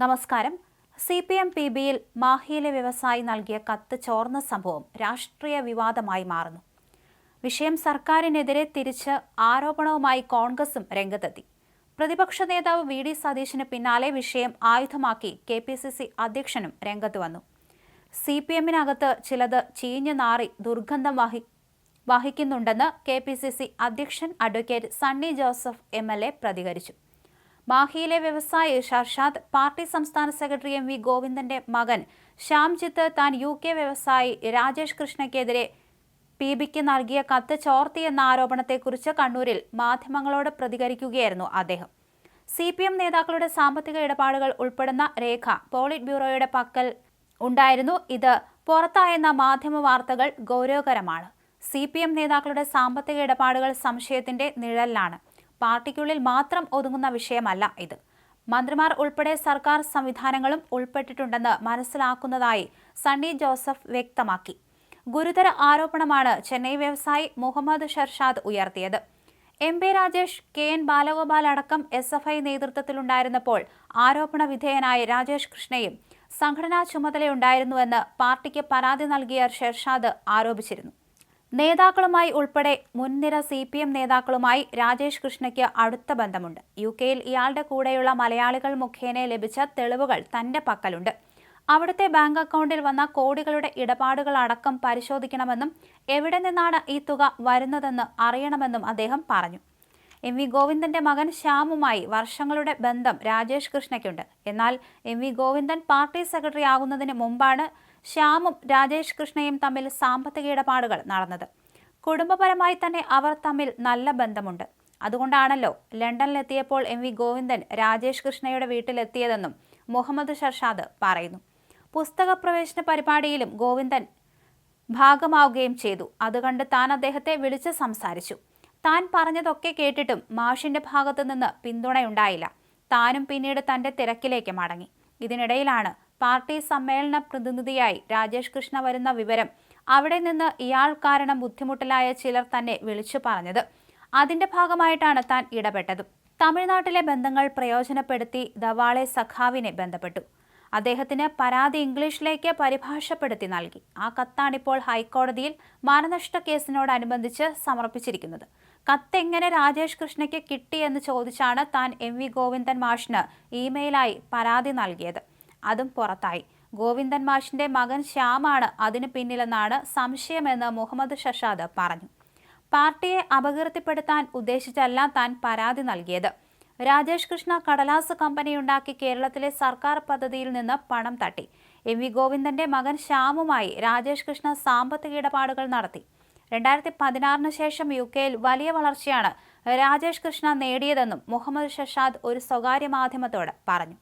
നമസ്കാരം. C P M P ബിയിൽ മാഹിയിലെ വ്യവസായി നൽകിയ കത്ത് ചോർന്ന സംഭവം രാഷ്ട്രീയ വിവാദമായി മാറുന്നു. വിഷയം സർക്കാരിനെതിരെ തിരിച്ച് ആരോപണവുമായി കോൺഗ്രസും രംഗത്തെത്തി. പ്രതിപക്ഷ നേതാവ് വി ഡി സതീശിന് പിന്നാലെ വിഷയം ആയുധമാക്കി കെ പി സി സി അധ്യക്ഷനും രംഗത്ത് വന്നു. സി പി എമ്മിനകത്ത് ചിലത് ചീഞ്ഞു നാറി ദുർഗന്ധം വഹി വഹിക്കുന്നുണ്ടെന്ന് കെ പി സി സി അധ്യക്ഷൻ advocate Sunny Joseph M L A പ്രതികരിച്ചു. മാഹിയിലെ വ്യവസായി ഷർഷാദ് പാർട്ടി സംസ്ഥാന സെക്രട്ടറി എം വി ഗോവിന്ദന്റെ മകൻ ശ്യാംജിത്ത് താൻ യു കെ വ്യവസായി രാജേഷ് കൃഷ്ണയ്ക്കെതിരെ പി ബിക്ക് നൽകിയ കത്ത് ചോർത്തിയെന്ന ആരോപണത്തെക്കുറിച്ച് കണ്ണൂരിൽ മാധ്യമങ്ങളോട് പ്രതികരിക്കുകയായിരുന്നു അദ്ദേഹം. സി പി എം നേതാക്കളുടെ സാമ്പത്തിക ഇടപാടുകൾ ഉൾപ്പെടുന്ന രേഖ പോളിറ്റ് ബ്യൂറോയുടെ പക്കൽ ഉണ്ടായിരുന്നു. ഇത് പുറത്തായെന്ന മാധ്യമ വാർത്തകൾ ഗൗരവകരമാണ്. സി പി എം നേതാക്കളുടെ സാമ്പത്തിക ഇടപാടുകൾ സംശയത്തിന്റെ നിഴലിലാണ്. പാർട്ടിക്കുള്ളിൽ മാത്രം ഒതുങ്ങുന്ന വിഷയമല്ല ഇത്. മന്ത്രിമാർ ഉൾപ്പെടെ സർക്കാർ സംവിധാനങ്ങളും ഉൾപ്പെട്ടിട്ടുണ്ടെന്ന് മനസ്സിലാക്കുന്നതായി സണ്ണി ജോസഫ് വ്യക്തമാക്കി. ഗുരുതര ആരോപണമാണ് ചെന്നൈ വ്യവസായി മുഹമ്മദ് ഷർഷാദ് ഉയർത്തിയത്. M P Rajesh K N Balagopal അടക്കം എസ് എഫ് ഐ നേതൃത്വത്തിലുണ്ടായിരുന്നപ്പോൾ ആരോപണ വിധേയനായ രാജേഷ് കൃഷ്ണയും സംഘടനാ ചുമതലയുണ്ടായിരുന്നുവെന്ന് പാർട്ടിക്ക് പരാതി നൽകിയ ഷെർഷാദ് ആരോപിച്ചിരുന്നു. നേതാക്കളുമായി ഉൾപ്പെടെ മുൻനിര സി പി എം നേതാക്കളുമായി രാജേഷ് കൃഷ്ണയ്ക്ക് അടുത്ത ബന്ധമുണ്ട്. യു കെയിൽ ഇയാളുടെ കൂടെയുള്ള മലയാളികൾ മുഖേന ലഭിച്ച തെളിവുകൾ തന്റെ പക്കലുണ്ട്. അവിടുത്തെ ബാങ്ക് അക്കൗണ്ടിൽ വന്ന കോടികളുടെ ഇടപാടുകൾ അടക്കം പരിശോധിക്കണമെന്നും എവിടെ നിന്നാണ് ഈ തുക വരുന്നതെന്ന് അറിയണമെന്നും അദ്ദേഹം പറഞ്ഞു. എം വി ഗോവിന്ദന്റെ മകൻ ശ്യാമുമായി വർഷങ്ങളുടെ ബന്ധം രാജേഷ് കൃഷ്ണയ്ക്കുണ്ട്. എന്നാൽ M V Govindan party secretary ആകുന്നതിന് മുമ്പാണ് ശ്യാമും രാജേഷ് കൃഷ്ണയും തമ്മിൽ സാമ്പത്തിക ഇടപാടുകൾ നടന്നത്. കുടുംബപരമായി തന്നെ അവർ തമ്മിൽ നല്ല ബന്ധമുണ്ട്. അതുകൊണ്ടാണല്ലോ ലണ്ടനിലെത്തിയപ്പോൾ എം വി ഗോവിന്ദൻ രാജേഷ് കൃഷ്ണയുടെ വീട്ടിലെത്തിയതെന്നും മുഹമ്മദ് ഷർഷാദ് പറയുന്നു. പുസ്തക പ്രവേശന പരിപാടിയിലും ഗോവിന്ദൻ ഭാഗമാവുകയും ചെയ്തു. അതുകണ്ട് താൻ അദ്ദേഹത്തെ വിളിച്ച് സംസാരിച്ചു. താൻ പറഞ്ഞതൊക്കെ കേട്ടിട്ടും മാഷിന്റെ ഭാഗത്തു നിന്ന് പിന്തുണയുണ്ടായില്ല. താനും പിന്നീട് തന്റെ തിരക്കിലേക്ക് മടങ്ങി. ഇതിനിടയിലാണ് പാർട്ടി സമ്മേളന പ്രതിനിധിയായി രാജേഷ് കൃഷ്ണ വരുന്ന വിവരം അവിടെ നിന്ന് ഇയാൾ കാരണം ബുദ്ധിമുട്ടിലായ ചിലർ തന്നെ വിളിച്ചു പറഞ്ഞത്. അതിന്റെ ഭാഗമായിട്ടാണ് താൻ ഇടപെട്ടത്. തമിഴ്നാട്ടിലെ ബന്ധങ്ങൾ പ്രയോജനപ്പെടുത്തി ദവാളെ സഖാവിനെ ബന്ധപ്പെട്ടു. അദ്ദേഹത്തിന് പരാതി ഇംഗ്ലീഷിലേക്ക് പരിഭാഷപ്പെടുത്തി നൽകി. ആ കത്താണിപ്പോൾ ഹൈക്കോടതിയിൽ മാനനഷ്ട കേസിനോടനുബന്ധിച്ച് സമർപ്പിച്ചിരിക്കുന്നത്. കത്ത് എങ്ങനെ രാജേഷ് കൃഷ്ണയ്ക്ക് കിട്ടി എന്ന് ചോദിച്ചാണ് താൻ എം വി ഗോവിന്ദൻ മാഷിന് ഇമെയിലായി പരാതി നൽകിയത്. അതും പുറത്തായി. ഗോവിന്ദൻ മാഷിന്റെ മകൻ ശ്യാമാണ് അതിന് പിന്നിലെന്നാണ് സംശയമെന്ന് മുഹമ്മദ് ഷഷാദ് പറഞ്ഞു. പാർട്ടിയെ അപകീർത്തിപ്പെടുത്താൻ ഉദ്ദേശിച്ചല്ല താൻ പരാതി നൽകിയത്. രാജേഷ് കൃഷ്ണ കടലാസ് കമ്പനിയുണ്ടാക്കി കേരളത്തിലെ സർക്കാർ പദ്ധതിയിൽ നിന്ന് പണം തട്ടി. എം വി ഗോവിന്ദന്റെ മകൻ ശ്യാമുമായി രാജേഷ് കൃഷ്ണ സാമ്പത്തിക ഇടപാടുകൾ നടത്തി. രണ്ടായിരത്തി പതിനാറിന് ശേഷം യു കെയിൽ വലിയ വളർച്ചയാണ് രാജേഷ് കൃഷ്ണ നേടിയതെന്നും മുഹമ്മദ് ഷഷാദ് ഒരു സ്വകാര്യ മാധ്യമത്തോട് പറഞ്ഞു.